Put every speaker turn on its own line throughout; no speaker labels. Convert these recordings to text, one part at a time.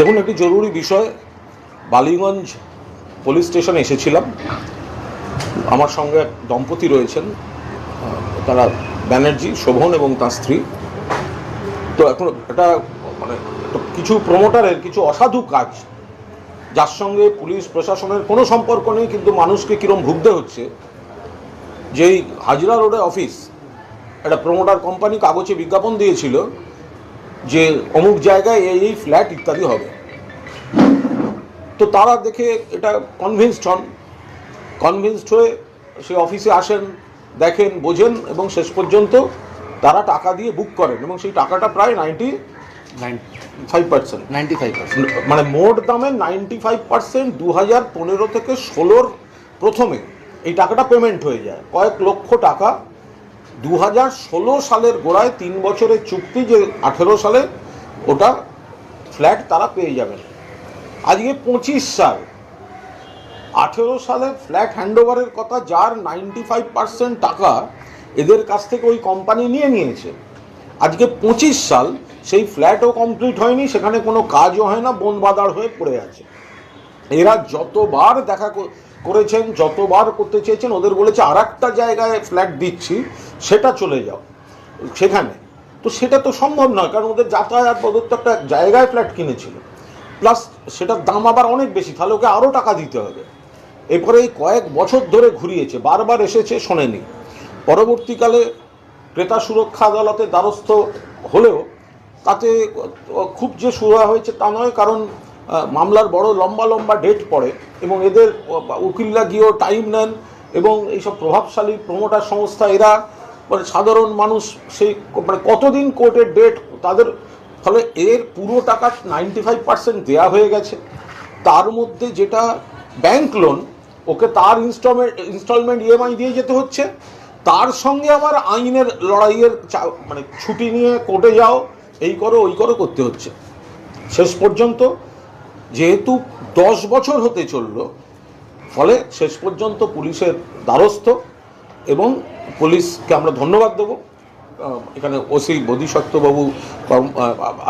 দেখুন, একটি জরুরি বিষয়, বালিগঞ্জ পুলিশ স্টেশনে এসেছিলাম। আমার সঙ্গে এক দম্পতি রয়েছেন তারা ব্যানার্জি, শোভন এবং তার স্ত্রী। তো এখন এটা মানে কিছু প্রমোটারের কিছু অসাধু কাজ, যার সঙ্গে পুলিশ প্রশাসনের কোনো সম্পর্ক নেই, কিন্তু মানুষকে কীরম ভুগতে হচ্ছে, যেই হাজরা রোডে অফিস একটা প্রমোটার কোম্পানি কাগজে বিজ্ঞাপন দিয়েছিল যে অমুক জায়গায় এই এই ফ্ল্যাট ইত্যাদি হবে। তো তারা দেখে এটা কনভিন্সড হন। কনভিন্সড হয়ে সে অফিসে আসেন দেখেন বোঝেন এবং শেষ পর্যন্ত তারা টাকা দিয়ে বুক করেন এবং সেই টাকাটা প্রায় ninety five percent
ninety five percent
মানে মোট দামে নাইনটি ফাইভ পার্সেন্ট দু হাজার পনেরো থেকে ষোলোর প্রথমে এই টাকাটা পেমেন্ট হয়ে যায়। কয়েক লক্ষ টাকা দু হাজার ষোলো সালের গোড়ায় তিন বছরের চুক্তি যে আঠেরো সালে, ওটা ফ্ল্যাট তারা পেয়ে যাবেন। আজকে পঁচিশ সাল। আঠেরো সালে ফ্ল্যাট হ্যান্ডওভারের কথা, যার নাইনটি ফাইভ পার্সেন্ট টাকা এদের কাছ থেকে ওই কোম্পানি নিয়ে নিয়েছে। আজকে পঁচিশ সাল, সেই ফ্ল্যাটও কমপ্লিট হয়নি, সেখানে কোনো কাজও হয় না বন বাদার হয়ে পড়ে আছে। এরা যতবার দেখা করেছেন, যতবার করতে চেয়েছেন, ওদের বলেছে আর জায়গায় ফ্ল্যাট দিচ্ছি সেটা চলে যাও, সেখানে। তো সেটা তো সম্ভব নয়, কারণ ওদের যাতায়াত প্রদত্ত একটা জায়গায় ফ্ল্যাট কিনেছিল। প্লাস সেটার দাম আবার অনেক বেশি, তাহলে ওকে আরও টাকা দিতে হবে। এরপরে এই কয়েক বছর ধরে ঘুরিয়েছে, বারবার এসেছে, শোনেনি। পরবর্তীকালে ক্রেতা সুরক্ষা আদালতে দ্বারস্থ হলেও তাতে খুব যে সুরা হয়েছে তা নয়, কারণ মামলার বড় লম্বা লম্বা ডেট পড়ে এবং এদের উকিলরা গিয়েও টাইম নেন এবং এইসব প্রভাবশালী প্রমোটার সংস্থা এরা মানে সাধারণ মানুষ সেই মানে কতদিন কোর্টের ডেট তাদের ফলে এর পুরো টাকা নাইনটি ফাইভ পার্সেন্ট দেওয়া হয়ে গেছে। তার মধ্যে যেটা ব্যাংক লোন ওকে তার ইনস্টলমেন্ট ইনস্টলমেন্ট ইএমআই দিয়ে যেতে হচ্ছে। তার সঙ্গে আবার আইনের লড়াইয়ের মানে ছুটি নিয়ে কোর্টে যাও, এই করো, ওই করো করতে হচ্ছে। শেষ পর্যন্ত যেহেতু দশ বছর হতে চলল, ফলে শেষ পর্যন্ত পুলিশের দ্বারস্থ এবং পুলিশকে আমরা ধন্যবাদ দেবো। এখানে ওসি বোধিসত্ত্ববাবু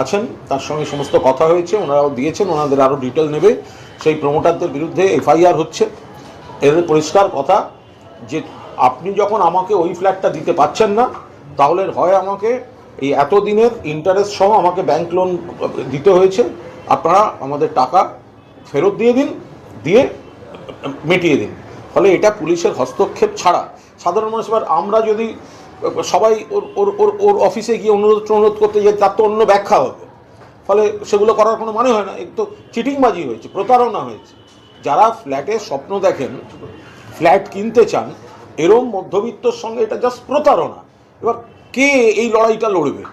আছেন, তার সঙ্গে সমস্ত কথা হয়েছে, ওনারাও দিয়েছেন, ওনাদের আরও ডিটেল নেবে। সেই প্রমোটারদের বিরুদ্ধে এফআইআর হচ্ছে। এদের পরিষ্কার কথা যে আপনি যখন আমাকে ওই ফ্ল্যাটটা দিতে পাচ্ছেন না, তাহলে হয় আমাকে এই এতদিনের ইন্টারেস্ট সহ আমাকে ব্যাংক লোন দিতে হয়েছে। আপনারা আমাদের টাকা ফেরত দিয়ে দিন, দিয়ে মিটিয়ে দিন। ফলে এটা পুলিশের হস্তক্ষেপ ছাড়া সাধারণ মানুষ, এবার আমরা যদি, সবাই ওর ওর ওর ওর অফিসে গিয়ে অনুরোধ অনুরোধ করতে যাই, তার তো অন্য ব্যাখ্যা হবে। ফলে সেগুলো করার কোনো মানে হয় না। এক তো চিটিংবাজি হয়েছে, প্রতারণা হয়েছে। যারা ফ্ল্যাটে স্বপ্ন দেখেন, ফ্ল্যাট কিনতে চান, এরম মধ্যবিত্তর সঙ্গে এটা জাস্ট প্রতারণা। এবার কে এই লড়াইটা লড়বে?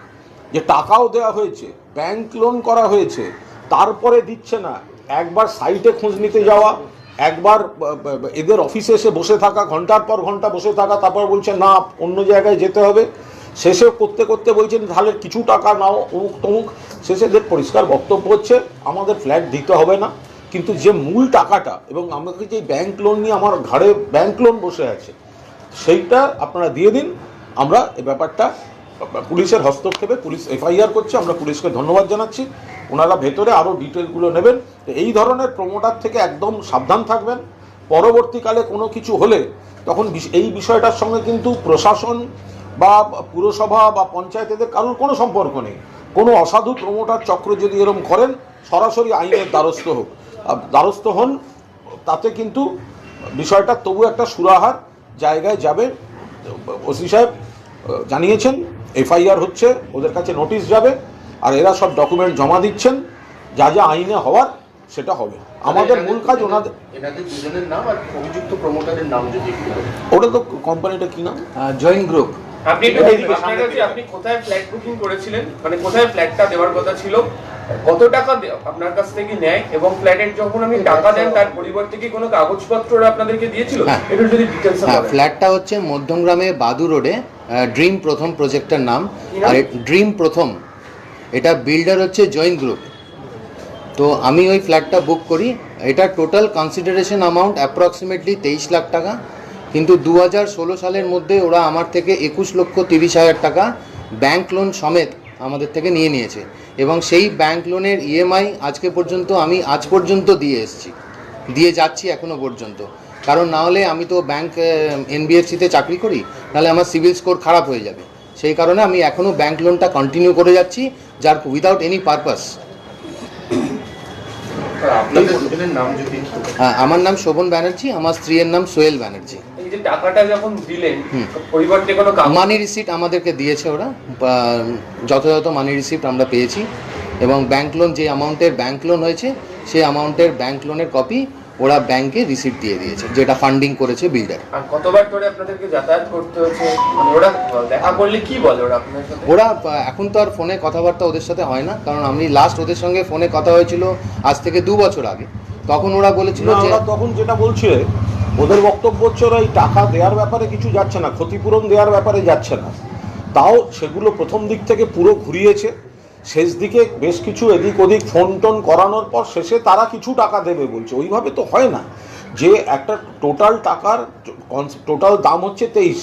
যে টাকাও দেওয়া হয়েছে ব্যাংক লোন করা হয়েছে, তারপরে দিচ্ছে না। একবার সাইটে খোঁজ নিতে যাওয়া একবার এদের অফিসে এসে বসে থাকা, ঘণ্টার পর ঘণ্টা বসে থাকা, তারপর বলছে, না, অন্য জায়গায় যেতে হবে। শেষে করতে করতে বলছেন, তাহলে কিছু টাকা নাও, অমুক তমুক। শেষে এদের পরিষ্কার বক্তব্য হচ্ছে, আমাদের ফ্ল্যাট দিতে হবে না। কিন্তু যে মূল টাকাটা এবং আমাকে যে ব্যাংক লোন নিয়ে আমার ঘাড়ে ব্যাংক লোন বসে আছে, সেইটা আপনারা দিয়ে দিন, আমরা এ ব্যাপারটা পুলিশের হস্তক্ষেপে পুলিশ এফআইআর করছে, আমরা পুলিশকে ধন্যবাদ জানাচ্ছি। ওনারা ভেতরে আরও ডিটেলগুলো নেবেন। তো এই ধরনের প্রমোটার থেকে একদম সাবধান থাকবেন। পরবর্তীকালে কোনো কিছু হলে তখন এই বিষয়টার সঙ্গে কিন্তু প্রশাসন বা পুরসভা বা পঞ্চায়েতেদের কারোর কোনো সম্পর্ক নেই। কোনো অসাধু প্রমোটার চক্র যদি এরম করেন, সরাসরি আইনের দ্বারস্থ হোক। দ্বারস্থ হন, তাতে কিন্তু বিষয়টা তবু একটা সুরাহার জায়গায় যাবে। ওসি সাহেব জানিয়েছেন এফআইআর হচ্ছে ওদের কাছে নোটিশ যাবে আর এরা সব ডকুমেন্ট জমা দিচ্ছেন যা যা আইনে হওয়ার সেটা হবে। আমাদের মূল কাজ ওনাদের।
দুজনের নাম আর অভিযুক্ত প্রমোটারের নাম যদি
ওটা তো কোম্পানিটা কি নাম?
Join group.
আপনি আপনি কোথায় ফ্ল্যাট বুকিং করেছিলেন? মানে কোথায় ফ্ল্যাটটা দেওয়ার কথা ছিল? কত টাকা আপনার কাছ থেকে নেয় এবং ফ্ল্যাটের যখন আপনি টাকা দেন তার পরিবর্তে কি কোনো কাগজপত্র আপনাদেরকে দিয়েছিল?
হ্যাঁ।
একটু যদি ডিটেলস
হ্যাঁ ফ্ল্যাটটা হচ্ছে মধ্যমগ্রামে বাদু রোডে ড্রিম প্রথম প্রজেক্টের নাম। আর ড্রিম প্রথম। এটা বিল্ডার হচ্ছে জয়েন্ট গ্রুপ তো আমি ওই ফ্ল্যাটটা বুক করি। এটা টোটাল কনসিডারেশন অ্যামাউন্ট অ্যাপ্রক্সিমেটলি তেইশ লাখ টাকা। কিন্তু দু ষোলো সালের মধ্যে ওরা আমার থেকে একুশ লক্ষ তিরিশ হাজার টাকা ব্যাংক লোন সমেত আমাদের থেকে নিয়ে নিয়েছে। এবং সেই ব্যাংক লোনের ইএমআই আজকে পর্যন্ত আমি আজ পর্যন্ত দিয়ে এসেছি। দিয়ে যাচ্ছি এখনও পর্যন্ত। কারণ না হলে আমি তো ব্যাংক এনবিএফসিতে চাকরি করি নাহলে আমার সিভিল স্কোর খারাপ হয়ে যাবে। সেই কারণে আমি এখনও ব্যাংক লোনটা কন্টিনিউ করে যাচ্ছি যার উইদাউট এনি পারপাস
একটু
আমার নাম শোভন ব্যানার্জি আমার স্ত্রীর নাম সোহেল ব্যানার্জি।
এই যে টাকাটা যখন দিলেন
হুম।
পরিবার থেকে কোনো
মানি রিসিপ্ট আমাদেরকে দিয়েছে ওরা যথাযথ মানি রিসিপ্ট আমরা পেয়েছি এবং ব্যাংক লোন যে অ্যামাউন্টের ব্যাংক লোন হয়েছে সেই অ্যামাউন্টের ব্যাংক লোনের কপি ওরা ব্যাংকে রিসিপ্ট দিয়ে দিয়েছে যেটা ফান্ডিং করেছে বিল্ডার
আর কতবার ধরে আপনাদেরকে যাতায়াত করতে হচ্ছে মানে ওরা দেখা করলে কি বলে ওরা আপনার সাথে?
ওরা এখন তো আর ফোনে কথাবার্তা ওদের সাথে হয় না কারণ আমি লাস্ট ওদের সঙ্গে ফোনে কথা হয়েছিল আজ থেকে দু বছর আগে। তখন ওরা বলেছিল যে
তখন যেটা বলছে ওদের বক্তব্য হচ্ছে ওরা এই টাকা দেওয়ার ব্যাপারে কিছু যাচ্ছে না ক্ষতিপূরণ দেওয়ার ব্যাপারে যাচ্ছে না। তাও সেগুলো প্রথম দিক থেকে পুরো ঘুরিয়েছে। শেষ দিকে বেশ কিছু এদিক ওদিক ফোন টোন করানোর পর শেষে তারা কিছু টাকা দেবে বলছে। ওইভাবে তো হয় না। যে একটা টোটাল টাকার টোটাল দাম হচ্ছে তেইশ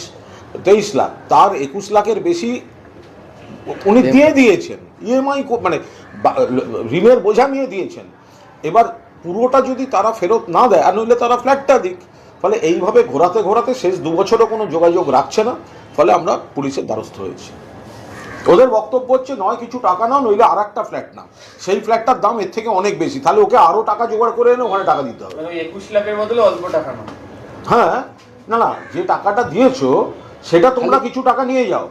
তেইশ লাখ। তার একুশ লাখের বেশি উনি দিয়ে দিয়েছেন। ইএমআই মানে ঋণের বোঝা নিয়ে দিয়েছেন। এবার পুরোটা যদি তারা ফেরত না দেয় আর নইলে তারা ফ্ল্যাটটা দিক। ফলে এইভাবে ঘোরাতে ঘোরাতে শেষ দু বছরও কোনো যোগাযোগ রাখছে না ফলে আমরা পুলিশের দ্বারস্থ হয়েছি। ওদের বক্তব্য হচ্ছে নয় কিছু টাকা নাও নইলে আর একটা ফ্ল্যাট নাও। সেই ফ্ল্যাটটার দাম এর থেকে অনেক বেশি। তাহলে ওকে আরও টাকা জোগাড় করে এনে ওখানে টাকা দিতে হবে।
মানে একুশ লাখের বদলে অল্প টাকা না
হ্যাঁ না না যে টাকাটা দিয়েছ সেটা তোমরা কিছু টাকা নিয়ে যাও।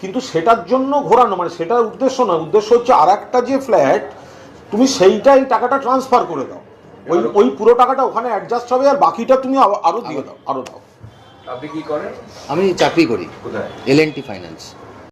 কিন্তু সেটার জন্য ঘোরানো মানে সেটার উদ্দেশ্য নয়। উদ্দেশ্য হচ্ছে আর একটা যে ফ্ল্যাট তুমি সেইটাই টাকাটা ট্রান্সফার করে দাও। ওই ওই পুরো টাকাটা ওখানে অ্যাডজাস্ট হবে আর বাকিটা তুমি আরও দিয়ে দাও আরও দাও।
আপনি কি করেন?
আমি চাকরি করি
কোথায়?
এল ফাইন্যান্স